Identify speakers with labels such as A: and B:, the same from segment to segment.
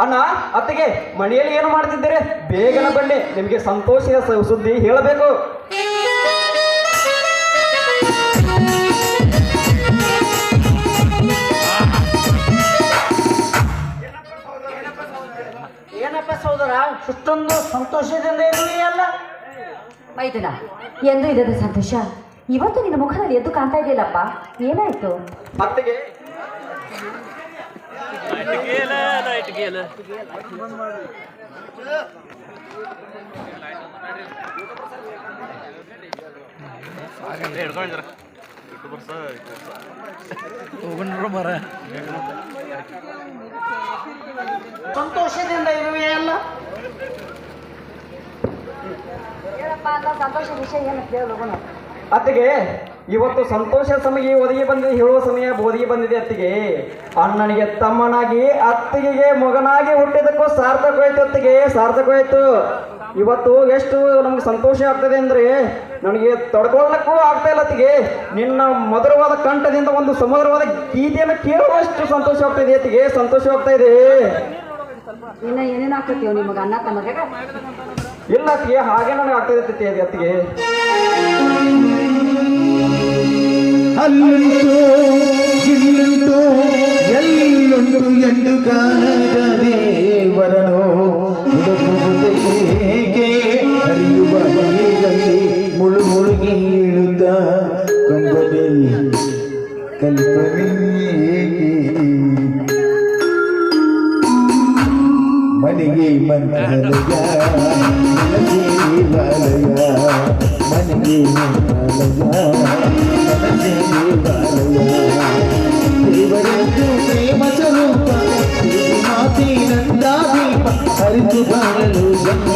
A: ಅಣ್ಣ ಅತ್ತಿಗೆ ಮನೆಯಲ್ಲಿ ಏನು ಮಾಡ್ತಿದ್ದೀರಿ? ಬೇಗನ ಬನ್ನಿ. ನಿಮಗೆ ಸಂತೋಷದ ಸ- ಸುದ್ದಿ ಹೇಳಬೇಕು.
B: ಏನಪ್ಪ ಇಷ್ಟೊಂದು ಸಂತೋಷದಿಂದ
C: ಮೈದುನ ಎಂದು ಇಲ್ಲದ ಸಂತೋಷ. ಇವತ್ತು ನಿನ್ನ ಮುಖದಲ್ಲಿ ಎದ್ದು ಕಾಣ್ತಾ ಇದೆಯಲ್ಲಪ್ಪ. ಏನಾಯ್ತು?
A: ಅತ್ತಿಗೆ
B: ಸಂತೋಷದಿಂದ ಇರುವೆಯಲ್ಲ
C: ಹೇಳಪ್ಪ ಅಂತ ಸಂತೋಷ ವಿಷಯ ಏನು ಕೇಳೋಣ
A: ಅತ್ತಿಗೆ ಇವತ್ತು ಸಂತೋಷ ಸಮಯ ಒದಗಿ ಬಂದಿದೆ ಹೇಳುವ ಸಮಯ ಒದಗಿ ಬಂದಿದೆ ಅತ್ತಿಗೆ. ಅಣ್ಣನಿಗೆ ತಮ್ಮನಾಗಿ ಅತ್ತಿಗೆಗೆ ಮಗನಾಗಿ ಹುಟ್ಟಿದಕ್ಕೂ ಸಾರ್ಥಕವಾಯ್ತು ಅತ್ತಿಗೆ ಸಾರ್ಥಕವಾಯ್ತು ಇವತ್ತು ಎಷ್ಟು ನಮ್ಗೆ ಸಂತೋಷ ಆಗ್ತದೆ ಅಂದ್ರೆ ನನಗೆ ತಡ್ಕೊಳ್ಳಕ್ಕೂ ಆಗ್ತಾ ಇಲ್ಲ ಅತ್ತಿಗೆ. ನಿನ್ನ ಮಧುರವಾದ ಕಂಠದಿಂದ ಒಂದು ಸಮುದ್ರವಾದ ಗೀತೆಯನ್ನು ಕೇಳುವಷ್ಟು ಸಂತೋಷ ಆಗ್ತಾ ಅತ್ತಿಗೆ ಸಂತೋಷ ಆಗ್ತಾ ಇದೆ.
C: ಇನ್ನ ಏನೇನು ಹಾಕತ್ತೀವ ನಿಮಗೆ ಅನ್ನ ತಮಗೆ
A: ಇಲ್ಲ ಅತ್ತಿಗೆ ಹಾಗೆ ನನಗೆ ಆಗ್ತಾ ಇದೆ ಅತ್ತಿಗೆ ಅತ್ತಿಗೆ.
D: ಅಲ್ಲುಂಟು ಇಲ್ಲುಂಟು ಎಲ್ಲುಂಟು ಎಂದು ಕಾಣದ ದೇವರನು ಹುಡುಕುವುದೇಕೆ ಹರಿಯುವ ನೀರಲ್ಲಿ ಮುಳು ಮುಳುಗಿ ಇಳುತ್ತ? ಕೊಂಬನೆ ಕಲ್ಪನೆ ಮನೆಗೆ ಮಂತ್ರಾಲಯ ಮನಸ್ಸೇ ದೇವಾಲಯ ಮನೆಗೆ ಮಂತ್ರಾಲಯ ಮನಸ್ಸೇ ದೇವಾಲಯ ದೇವರಂದು ಪ್ರೇಮ ಸ್ವರೂಪ ಮಾತಿನಂದ ದೀಪ ಹರಿದು ಬಾಳಲು ಜನ್ಮ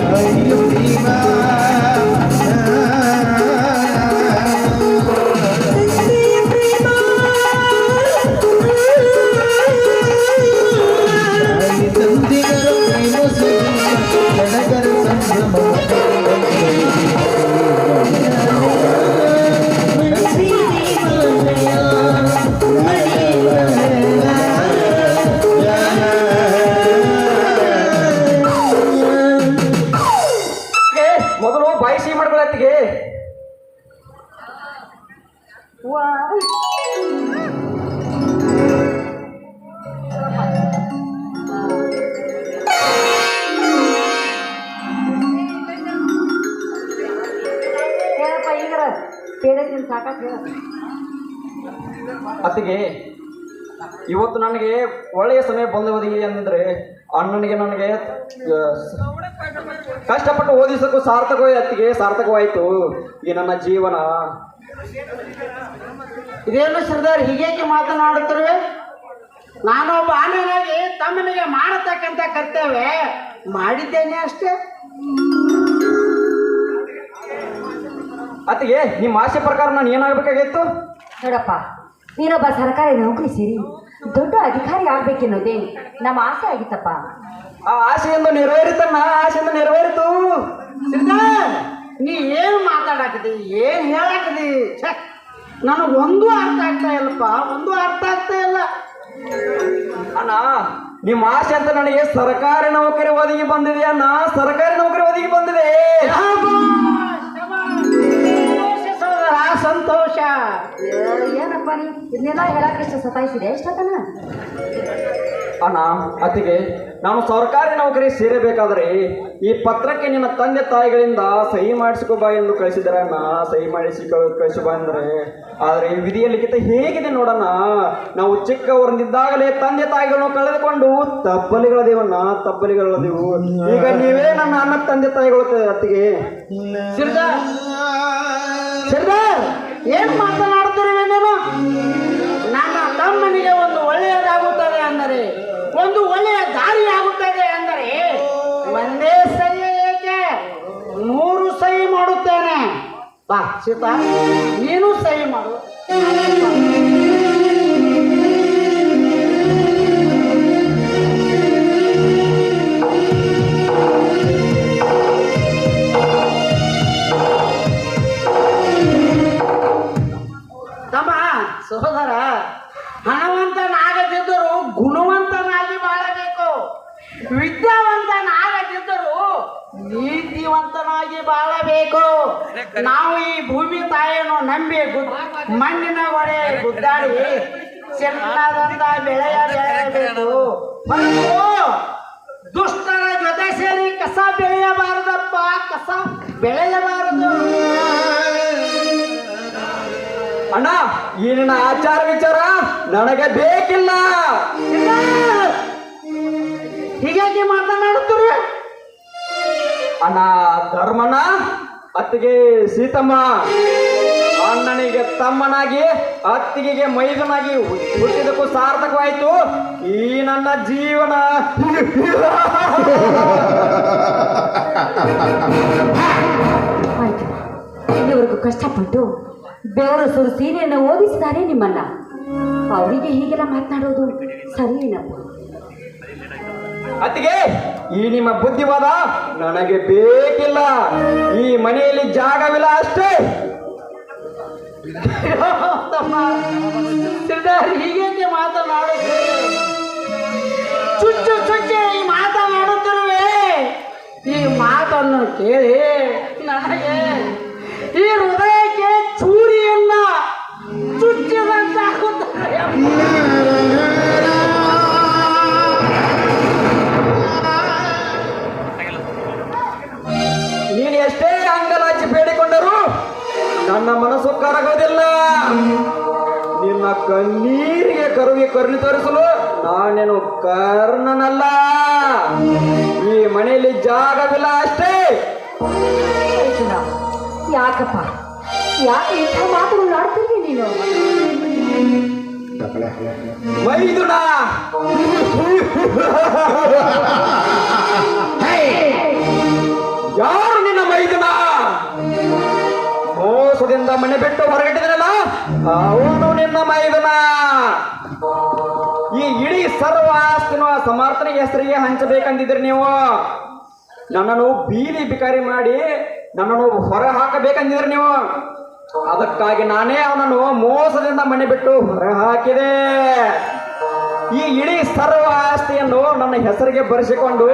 D: Can you be
A: ಅತ್ತಿಗೆ ಇವತ್ತು ನನಗೆ ಒಳ್ಳೆಯ ಸಮಯ ಬಂದವದಿಗೆ ಅಂದರೆ ಅಣ್ಣನಿಗೆ ನನಗೆ ಕಷ್ಟಪಟ್ಟು ಓದಿಸೋಕ್ಕೂ ಸಾರ್ಥಕವೇ ಅತ್ತಿಗೆ ಸಾರ್ಥಕವಾಯಿತು. ಈ ನನ್ನ ಜೀವನ.
B: ಇದೇನು ಸರ್ದಾರ್ ಹೀಗೇಕೆ ಮಾತನಾಡುತ್ತಿರುವೆ? ಒಬ್ಬ ಆನೆಯಾಗಿ ತಮ್ಮನಿಗೆ ಮಾಡತಕ್ಕಂಥ ಕರ್ತವ್ಯ. ಮಾಡಿದ್ದೇನೆ ಅಷ್ಟೇ.
A: ಅತ್ತಿಗೆ ನಿಮ್ಮ ಆಸೆ ಪ್ರಕಾರ ನಾನು ಏನಾಗಬೇಕಾಗಿತ್ತು?
C: ನೋಡಪ್ಪ ನೀನೊಬ್ಬ ಸರ್ಕಾರಿ ನೌಕರಿ ಸೇರಿ ದೊಡ್ಡ ಅಧಿಕಾರಿ ಆಗ್ಬೇಕೆನ್ನೋದೇ ನಮ್ಮ ಆಸೆ ಆಗಿತ್ತಪ್ಪ.
A: ಆ ಆಸೆಯಿಂದ ನೆರವೇರಿತಮ್ಮ ಆಸೆಯಿಂದ ನೆರವೇರಿತು.
B: ನೀ ಏನ್ ಮಾತಾಡಾಕದಿ ಏನ್ ಹೇಳಾಕದಿ ನನಗೆ ಒಂದು ಅರ್ಥ ಆಗ್ತಾ ಇಲ್ಲಪ್ಪ. ಒಂದು ಅರ್ಥ ಆಗ್ತಾ ಇಲ್ಲ.
A: ಅಣ್ಣ ನಿಮ್ಮ ಆಸೆ ಅಂತ ನನಗೆ ಸರ್ಕಾರಿ ನೌಕರಿ ಒದಗಿ ಬಂದಿದೆ ಅಣ್ಣ ಸರ್ಕಾರಿ ನೌಕರಿ ಒದಗಿ ಬಂದಿದೆ.
B: ಸಂತೋಷ.
C: ಏನಪ್ಪ ನೀವು ಇದನ್ನೆಲ್ಲ ಹೇಳಕ್ಕೆ ಎಷ್ಟು ಸತಾಯಿಸಿದೆ? ಎಷ್ಟತನ?
A: ಅಣ್ಣ ಅತಿಗೆ ನಾನು ಸರ್ಕಾರಿ ನೌಕರಿ ಸೇರಬೇಕಾದ್ರೆ ಈ ಪತ್ರಕ್ಕೆ ನಿನ್ನ ತಂದೆ ತಾಯಿಗಳಿಂದ ಸಹಿ ಮಾಡಿಸ್ಕೊ ಬಾ ಎಂದು ಕಳಿಸಿದರೆ ಅಣ್ಣ. ಸಹಿ ಮಾಡಿಸಿ ಕಳ್- ಕಳಿಸಿ ಬಾ ಅಂದರೆ ಆದರೆ ಈ ವಿಧಿಯ ಲಿಖಿತ ಹೇಗಿದೆ ನೋಡಣ್ಣ ನಾವು ಚಿಕ್ಕವರಿಂದಿದ್ದಾಗಲೇ ತಂದೆ ತಾಯಿಗಳನ್ನು ಕಳೆದುಕೊಂಡು ತಬ್ಬಲಿಗಳದೇವಣ್ಣ ತಬ್ಬಲಿಗಳದೇವು ಈಗ ನೀವೇ ನನ್ನ ಅಣ್ಣ ತಂದೆ ತಾಯಿಗಳು ಅತ್ತಿಗೆ.
B: ಸಿರ್ಜಾ ಏನ್ ಮಾತನಾಡ್ತೀರಿ ನೀನು ನನ್ನ ತಮ್ಮನಿಗೆ ಒಂದು ಒಳ್ಳೆಯದಾಗುತ್ತದೆ ಅಂದರೆ, ಒಂದು ಒಳ್ಳೆಯ ದಾರಿ ಆಗುತ್ತದೆ ಅಂದರೆ, ಒಂದೇ ಸಹಿ ಏಕೆ? ನೂರು ಸಹಿ ಮಾಡುತ್ತೇನೆ. ಬಾ ಸೀತಾ ನೀನು ಸಹಿ ಮಾಡು. ನೀತಿವಂತನಾಗಿ ಬಾಳಬೇಕು. ನಾವು ಈ ಭೂಮಿ ತಾಯಿಯನ್ನು ನಂಬಿ ಮಣ್ಣಿನ ಒಡೆ ಗುದ್ದಾಡಿ ಚೆನ್ನಾದಂತ ಬೆಳೆಯ ಬೆಳೆಯಬೇಕು. ದುಷ್ಟರ ಜೊತೆ ಸೇರಿ ಕಸ ಬೆಳೆಯಬಾರದಪ್ಪ. ಕಸ ಬೆಳೆಯಬಾರದು.
A: ಅಣ್ಣ ಇನ್ನ ಆಚಾರ ವಿಚಾರ ನನಗೆ ಬೇಕಿಲ್ಲ.
B: ಹೀಗಾಗಿ ಮಾತನಾಡುತ್ತೀರಿ
A: ಅಣ್ಣ ಧರ್ಮನ ಅತ್ತಿಗೆ ಸೀತಮ್ಮ. ಅಣ್ಣನಿಗೆ ತಮ್ಮನಾಗಿ, ಅತ್ತಿಗೆಗೆ ಮೈದನಾಗಿ ಹುಟ್ಟಿದಕ್ಕೂ ಸಾರ್ಥಕವಾಯಿತು. ಈ ನನ್ನ ಜೀವನ.
C: ಇಲ್ಲಿವರೆಗೂ ಕಷ್ಟಪಟ್ಟು ಬೆವರು ಸುರು ಸೀರೆಯನ್ನು ಓದಿಸಿದ್ದಾರೆ ನಿಮ್ಮನ್ನ ಅವರಿಗೆ ಹೀಗೆಲ್ಲ ಮಾತನಾಡೋದು ಸರಿಯೇನಪ್ಪ
A: ಅತ್ತಿಗೆ, ಈ ನಿಮ್ಮ ಬುದ್ಧಿವಾದ ನನಗೆ ಬೇಕಿಲ್ಲ. ಈ ಮನೆಯಲ್ಲಿ ಜಾಗವಿಲ್ಲ ಅಷ್ಟೇ.
B: ಹೀಗೇಕೆ ಮಾತನಾಡುತ್ತೀರಿ? ಚುಚ್ಚು ಚುಚ್ಚೆ ಈ ಮಾತನಾಡುತ್ತಿರುವೆ. ಈ ಮಾತನ್ನು ಕೇಳಿ ನನಗೆ ಈ
A: ಮನೆಯಲ್ಲಿ ಜಾಗವಿಲ್ಲ ಅಷ್ಟೇ.
C: ಅರ್ಜುನ ಯಾಕಪ್ಪ? ಯಾಕೆ ಇಂಥ ಮಾತುಗಳು ಆಡ್ತೀನಿ ನೀನು?
A: ಮೈದುನ ಯಾರು ನಿನ್ನ ಮೈದುನ ಮೋಸದಿಂದ ಮನೆ ಬಿಟ್ಟು ಹೊರಗಟ್ಟಿದ್ರಲ್ಲ ಅವನು ನಿನ್ನ ಮೈದುನ ಈ ಇಡೀ ಸರ್ವ ಆಸ್ತಿನ ಸಮರ್ಥನ ಹೆಸರಿಗೆ ಹಂಚಬೇಕಂದಿದ್ರಿ ನೀವು. ನನ್ನನ್ನು ಬೀದಿ ಬಿಕಾರಿ ಮಾಡಿ ನನ್ನನ್ನು ಹೊರ ಹಾಕಬೇಕಂದಿದ್ರಿ ನೀವು. ಅದಕ್ಕಾಗಿ ನಾನೇ ಅವನನ್ನು ಮೋಸದಿಂದ ಮನೆ ಬಿಟ್ಟು ಹೊರ ಹಾಕಿದೆ. ಈ ಇಡೀ ಸರ್ವ ಆಸ್ತಿಯನ್ನು ನನ್ನ ಹೆಸರಿಗೆ ಬರೆಸಿಕೊಂಡು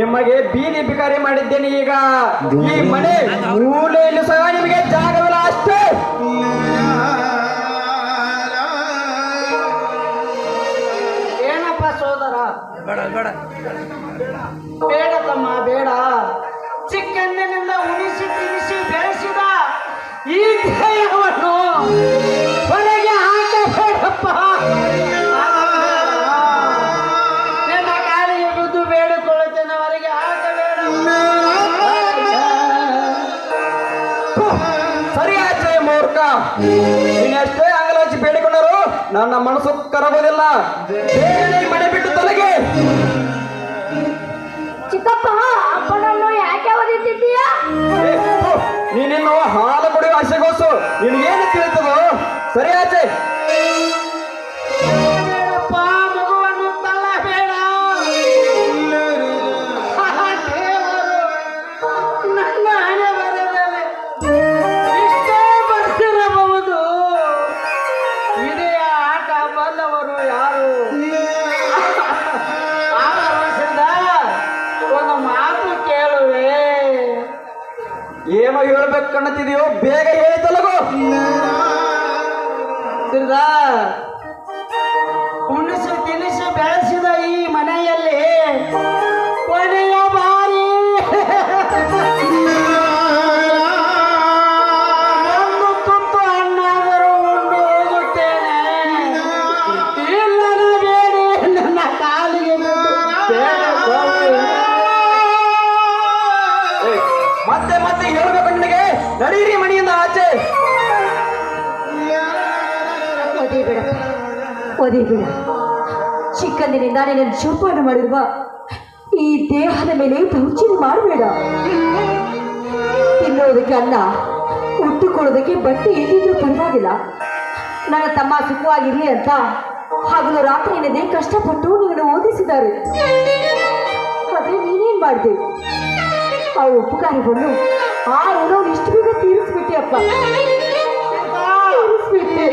A: ನಿಮಗೆ ಬೀದಿ ಬಿಕಾರಿ ಮಾಡಿದ್ದೇನೆ ಈಗ. ಈ ಮನೆ ಮೂಲೆಯಲ್ಲಿ ಸಹ ನಿಮಗೆ ಜಾಗವಿಲ್ಲ ಮೂರ್ಖ ನೀನೆಷ್ಟೇ ಅಂಗಲಾಚಿ ಬೇಡಿಕೊಂಡರು ನನ್ನ ಮನಸ್ಸು ಈ ಮನೆ ಬಿಟ್ಟು ತೊಲಗಿ.
C: ಚಿಕ್ಕಪ್ಪ ಅಪ್ಪನನ್ನು ಯಾಕೆ ಓದಿದ್ದೀಯ
A: ನೀನಿನ್ನು ಹಾಲು ಕುಡಿಯುವ ಆಸೆಗೋಸು ನಿನಗೇನು ತಿಳಿತದೋ? ಸರಿ ಆಚೆ. ಕಣ್ಣತ್ತಿದೆಯೋ ಬೇಗ ಹೇಳಿ ತೊಲಗು.
B: ತಿರ್ಗಾ ಉಣಿಸು ತಿನಿಸಿ ಬೆಳೆಸಿದ
D: ಓದಿ ಬಿಡ ಚಿಕ್ಕಂದಿನಿಂದ ನಿನ್ನ ಜೋಪಾನ ಮಾಡಿರುವ ಈ ದೇಹದ ಮೇಲೆ ದೌರ್ಜನ್ಯ ಮಾಡಬೇಡ. ತಿನ್ನೋದಕ್ಕೆ ಅನ್ನ, ಉಟ್ಟುಕೊಳ್ಳೋದಕ್ಕೆ ಬಟ್ಟೆ ಏನಿದ್ರು ಪರವಾಗಿಲ್ಲ. ನನ್ನ ತಮ್ಮ ಸುಖವಾಗಿರ್ಲಿ ಅಂತ ಹಾಗೂ ರಾತ್ರಿ ಏನಿದೆ ಕಷ್ಟಪಟ್ಟು ನಿನ್ನನ್ನು ಓದಿಸಿದ್ದಾರೆ. ಆದ್ರೆ ನೀನೇನ್ ಮಾಡಿದೆ? ಆ ಉಪಕಾರವನ್ನು ಆ ಋಣವನ್ನು ಇಷ್ಟು ಬೇಗ ತೀರಿಸ್ಬಿಟ್ಟೆ ಅಪ್ಪ. ತೀರಿಸ್ಬಿಟ್ಟೆ.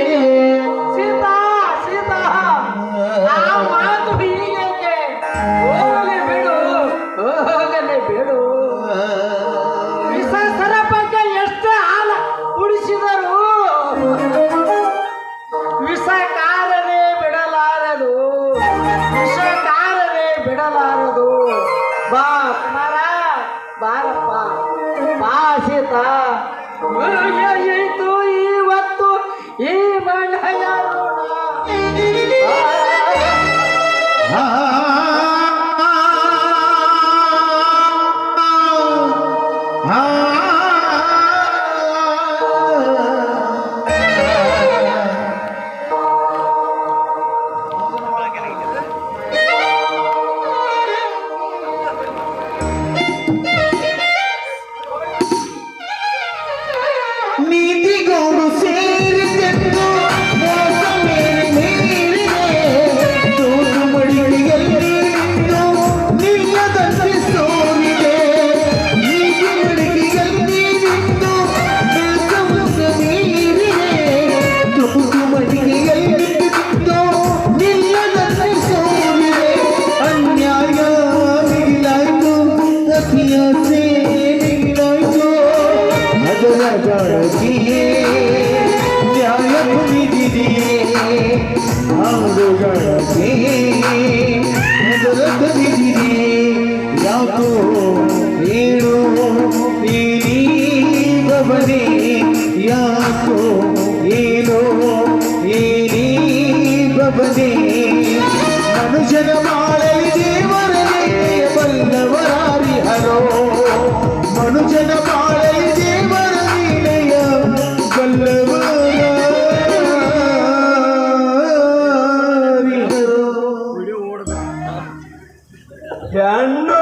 A: മനുഷ്യനമാരെ ജീവനെ വല്ലവരാറി ഹരോ മനുഷ്യനമാരെ രണ്ട്